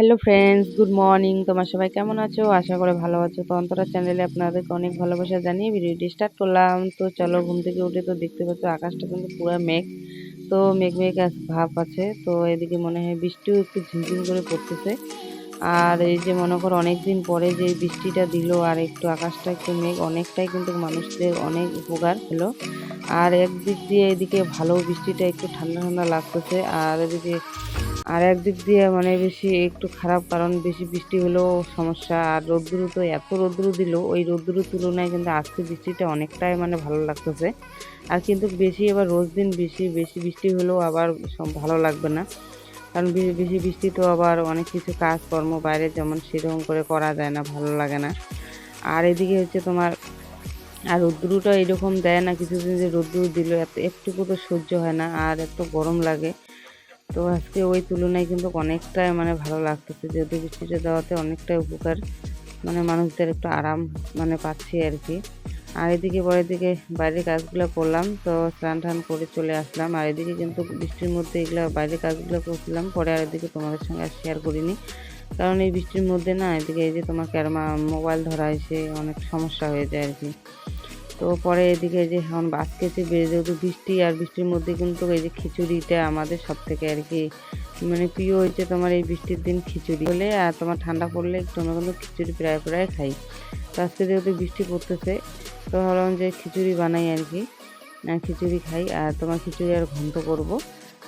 Hello friends good morning তোমার সবাই কেমন আছো? আশা করে ভালো আছো। তো অন্তরা চ্যানেলে আপনাদেরকে অনেক ভালোবাসা জানিয়ে ভিডিওটি স্টার্ট করলাম। তো চলো, ঘুম থেকে উঠে তো দেখতে পাচ্ছ, আকাশটা কিন্তু পুরো মেঘ। তো মেঘ মেঘ ভাব আছে। তো এদিকে মনে হয় বৃষ্টিও একটু ঝিমঝিম করে পড়তেছে। আর এই যে মনে করো অনেক দিন পরে যে বৃষ্টিটা দিল আর একটু আকাশটা একটু মেঘ, অনেকটাই কিন্তু মানুষদের অনেক উপকার হলো। আর একদিক দিয়ে এদিকে ভালো বৃষ্টিটা একটু ঠান্ডা ঠান্ডা লাগতেছে। আর এদিকে আর একদিক দিয়ে মানে বেশি একটু খারাপ, কারণ বেশি বৃষ্টি হলেও সমস্যা। আর রোদ্দুরু তো এত রোদ্দুরু দিল, ওই রোদ্দুরুর তুলনায় কিন্তু আজকে বৃষ্টিটা অনেকটাই মানে ভালো লাগতেছে। আর কিন্তু বেশি এবার রোজ দিন বেশি বেশি বৃষ্টি হলেও আবার ভালো লাগবে না। কারণ বেশি বৃষ্টি তো আবার অনেক কিছু কাজকর্ম বাইরে যেমন সেরকম করে করা যায় না, ভালো লাগে না। আর এদিকে হচ্ছে তোমার, আর রোদ্দুরুটা এরকম দেয় না, কিছুদিন যে রোদ্দুরু দিল, এত একটুকু তো সহ্য হয় না, আর এত গরম লাগে। তো আজকে ওই তুলনায় কিন্তু অনেকটাই মানে ভালো লাগতেছে। যেহেতু বৃষ্টিটা দেওয়াতে অনেকটাই উপকার মানে মানুষদের একটু আরাম মানে পাচ্ছি আর কি। আর এদিকে পরের দিকে বাইরের কাজগুলো করলাম, তো স্নান টান করে চলে আসলাম। আর এদিকে কিন্তু বৃষ্টির মধ্যে এগুলো বাইরের কাজগুলো করছিলাম পরে আর এদিকে তোমাদের সঙ্গে আর শেয়ার করিনি। কারণ এই বৃষ্টির মধ্যে না এদিকে এই যে তোমাকে ক্যারমা, মোবাইল ধরা এসে অনেক সমস্যা হয়ে যায় আর কি। তো পরে এদিকে যে এখন আজকে যে যেহেতু বৃষ্টি আর বৃষ্টির মধ্যে কিন্তু এই যে খিচুড়িটা আমাদের সব থেকে আর কি মানে প্রিয় হয়েছে তোমার এই বৃষ্টির দিন খিচুড়ি। হলে আর তোমার ঠান্ডা পড়লে একটু আমরা কিন্তু খিচুড়ি প্রায় প্রায় খাই। তো আজকে যেহেতু বৃষ্টি পড়তেছে, তো ভাবলাম যে খিচুড়ি বানাই আর কি। খিচুড়ি খাই, আর তোমার খিচুড়ি আর ঘন্ট করব।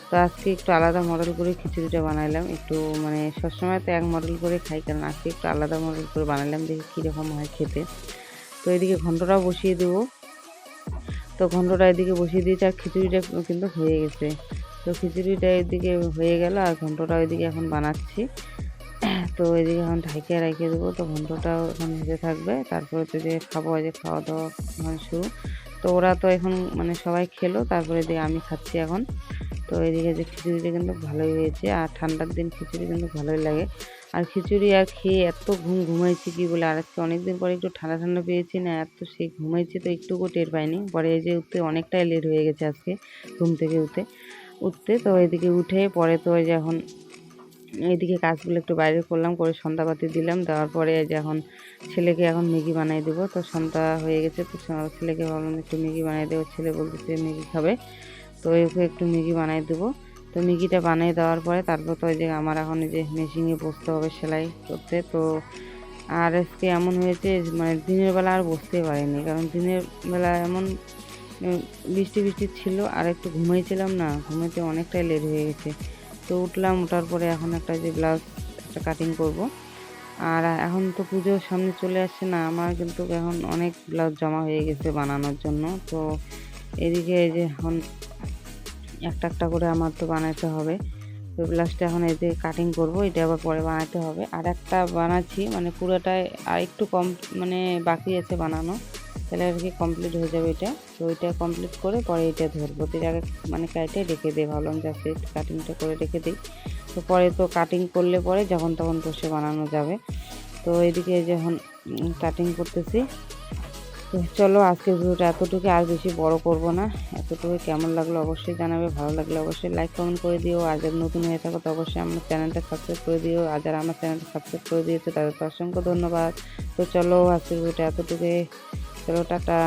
তো আজকে একটু আলাদা মডেল করে খিচুড়িটা বানাইলাম। একটু মানে সবসময় তো এক মডেল করে খাই, কারণ আজকে একটু আলাদা মডেল করে বানাইলাম, দেখি কীরকম হয় খেতে। তো এদিকে ঘন্টটাও বসিয়ে দেবো। তো ঘন্টটা এদিকে বসিয়ে দিয়েছি আর খিচুড়িটা কিন্তু হয়ে গেছে। তো খিচুড়িটা এদিকে হয়ে গেল আর ঘন্টটা এদিকে এখন বানাচ্ছি। তো এদিকে এখন ঢাকিয়ে রেখে দেবো। তো ঘন্টটাও এখন ভেজে থাকবে। তারপরে তো যে খাব যে খাওয়া দাওয়া এখন শুরু। তো ওরা তো এখন মানে সবাই খেলো, তারপরে এদিকে আমি খাচ্ছি এখন। তো এদিকে যে খিচুড়িটা কিন্তু ভালোই হয়েছে, আর ঠান্ডার দিন খিচুড়ি কিন্তু ভালোই লাগে। আর খিচুড়ি আর খেয়ে এত ঘুম ঘুমাইছি কি বলে, আর আজকে অনেকদিন পরে একটু ঠান্ডা ঠান্ডা পেয়েছি না, এত সেই ঘুমাইছি তো একটুকু টের পাইনি। পরে এই যে উঠতে অনেকটাই লেট হয়ে গেছে আজকে, ঘুম থেকে উঠতে। উঠতে তো এদিকে উঠে পরে তো ওই যে এখন এইদিকে কাজগুলো একটু বাইরে করলাম, করে সন্ধ্যাবাতি দিলাম, দেওয়ার পরে যে এখন ছেলেকে এখন ম্যাগি বানিয়ে দেবো। তো সন্ধ্যা হয়ে গেছে, তো ছেলেকে ভাবলাম একটু ম্যাগি বানিয়ে দেবো। ছেলে বলতেছে ম্যাগি খাবে। তো ওকে একটু ম্যাগি বানিয়ে দেবো। তো ম্যাগিটা বানিয়ে দেওয়ার পরে তারপর তো ওই যে আমার এখন যে মেশিনে বসতে হবে সেলাই করতে। তো আর আজকে এমন হয়েছে মানে দিনের বেলা আর বসতেই পারিনি, কারণ দিনের বেলা এমন বৃষ্টি বৃষ্টি ছিল আর একটু ঘুমাইছিলাম না, ঘুমাইতে অনেকটাই লেট হয়ে গেছে। তো উঠলাম, ওঠার পরে এখন একটা যে ব্লাউজ, একটা কাটিং করব। আর এখন তো পুজোর সামনে চলে আসছে না, আমার কিন্তু এখন অনেক ব্লাউজ জমা হয়ে গেছে বানানোর জন্য। তো এদিকে এই যে এখন একটা একটা করে আমার তো বানাতে হবে। তো ব্লাউজটা এখন এই যে কাটিং করব, এটা আবার পরে বানাতে হবে। আর একটা বানাচ্ছি মানে পুরোটাই আর একটু কম মানে বাকি আছে বানানো, তাহলে আর কি কমপ্লিট হয়ে যাবে এটা। তো ওইটা কমপ্লিট করে পরে এটা ধরবো। তো আগে মানে কাইটে রেখে দিই, ভাবলাম জাস্ট কাটিংটা করে রেখে দিই। তো পরে তো কাটিং করলে পরে যখন তখন বসে বানানো যাবে। তো এদিকে যখন কাটিং করতেছি। তো চলো আজকের ভিডিওটা এতটুকু আর বেশি বড় করব না। এতটুকু কেমন লাগল অবশ্যই জানাবে, ভালো লাগলে অবশ্যই লাইক কমেন্ট করে দিও। আর যারা নতুন হয়ে থাকো তো অবশ্যই আমার চ্যানেলটা সাবস্ক্রাইব করে দিও। আর যারা আমার চ্যানেলটা সাবস্ক্রাইব করে দিয়েছে, তাদের তো অসংখ্য ধন্যবাদ। তো চলো আজকের ভিডিওটা এতটুকু চলো, টাটা।